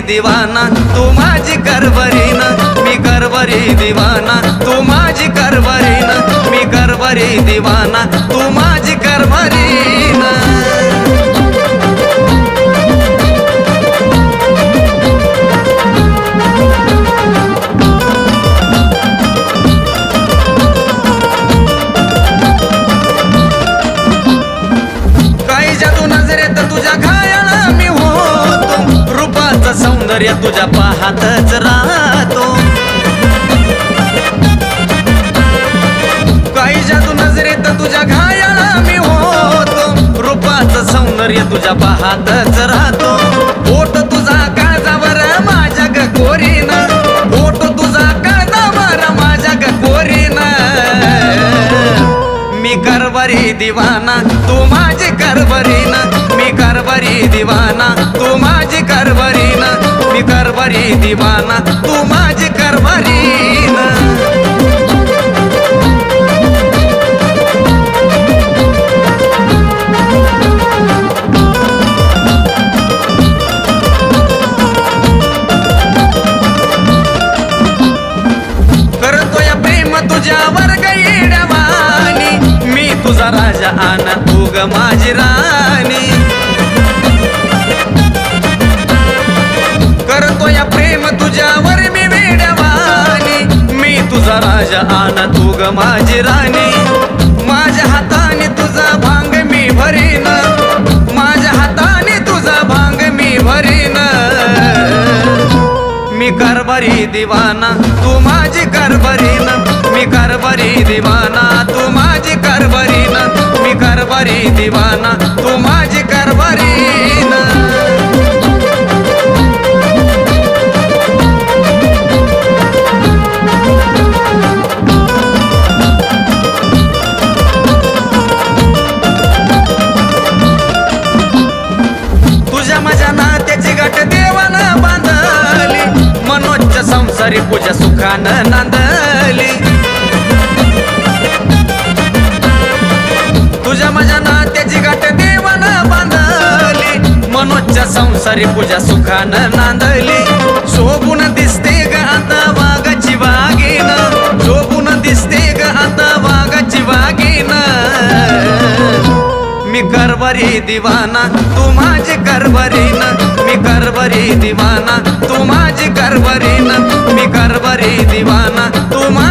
दिवाना तू माझी करवरीन. मी करवरी दिवाना तू माझी करवरीन. मी करवरी दिवाना तू माझी करवरीन. सौंदर्य तुझ्या पाहतच राहतो. काही जादू नजरेत तुझ्या घायाला मी होतो. रूपाचं सौंदर्य तुझ्या पाहतच राहतो. ओट तुझा काळजावर माझ्या ग कोरीन ओट तुझा काळजावर माझ्या ग कोरीन मी करवरी दिवाना तू माझी करवरीन. मी करवरी दिवाना तू माझी करवरीन. मी करवरी दिवाना तू माझी करवरीन आना तू ग माझी राणी. माझ्या हाताने तुझा भांग मी भरीन. माझ्या हाताने तुझा भांग मी भरीन. मी करबरी दिवाना तू माझी करबरीन मी करबरी दिवाना तू माझी करबरीन मी करबरी दिवाना मनोजच्या पूजा सुखानं नांदली. तुझ्या माझ्या नात्याची गट देवानं बांधली. मनोजच्या संसारी पूजा सुखानं नांदली. शोभून दिसते ग आता वाघाची वागीन शोभून दिसते ग आता वाघाची वागीन मी करवरी दिवाना तू माझी करवरीन. मी करवरी दिवाना तू माझी करवरीन. मी करवरी दिवाना तू माझी